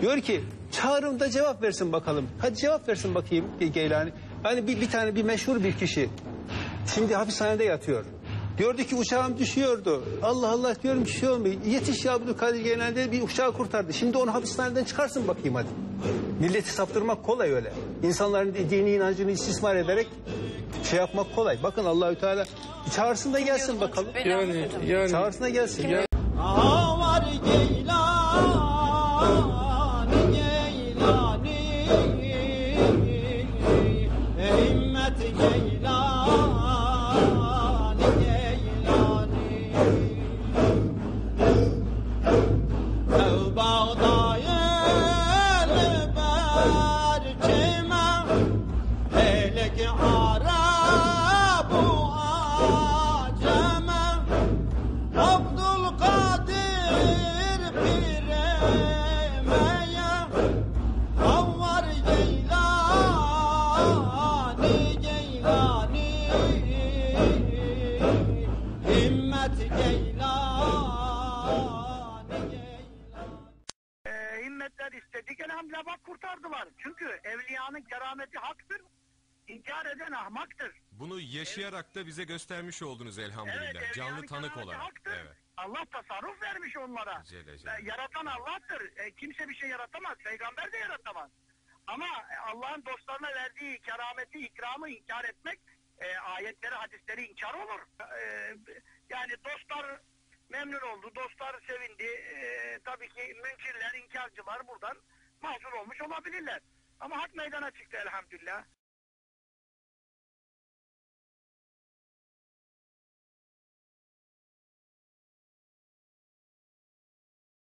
Diyor ki çağırın da cevap versin bakalım. Hadi cevap versin bakayım Geylani. Hani bir, bir tane bir meşhur bir kişi. Şimdi hapishanede yatıyor. Diyordu ki uçağım düşüyordu. Allah Allah diyorum bir şey olmuyor. Yetiş ya Abdülkadir Geylani bir uçağı kurtardı. Şimdi onu hapishaneden çıkarsın bakayım hadi. Milleti saptırmak kolay öyle. İnsanların dini inancını istismar ederek şey yapmak kolay. Bakın Allahü Teala çağırsın da gelsin bakalım. Yani yani Çağırsın da gelsin. Aha var Geylani Geylani Geylani e, himmetler istedik. Elhamdülillah bak kurtardılar. Çünkü evliyanın kerameti haktır. İnkar eden ahmaktır. Bunu yaşayarak da bize göstermiş oldunuz elhamdülillah. Evet, Canlı evliyanın tanık kerameti olarak. haktır. Evet. Allah tasarruf vermiş onlara. Celle celle. E, yaratan Allah'tır. E, kimse bir şey yaratamaz. Peygamber de yaratamaz. Ama e, Allah'ın dostlarına verdiği kerameti, ikramı inkar etmek e, ayetleri, hadisleri inkar olur. E, yani dostlar memnun oldu, dostlar sevindi. E, tabii ki münkirler, inkarcılar buradan mahzur olmuş olabilirler. Ama hak meydana çıktı elhamdülillah.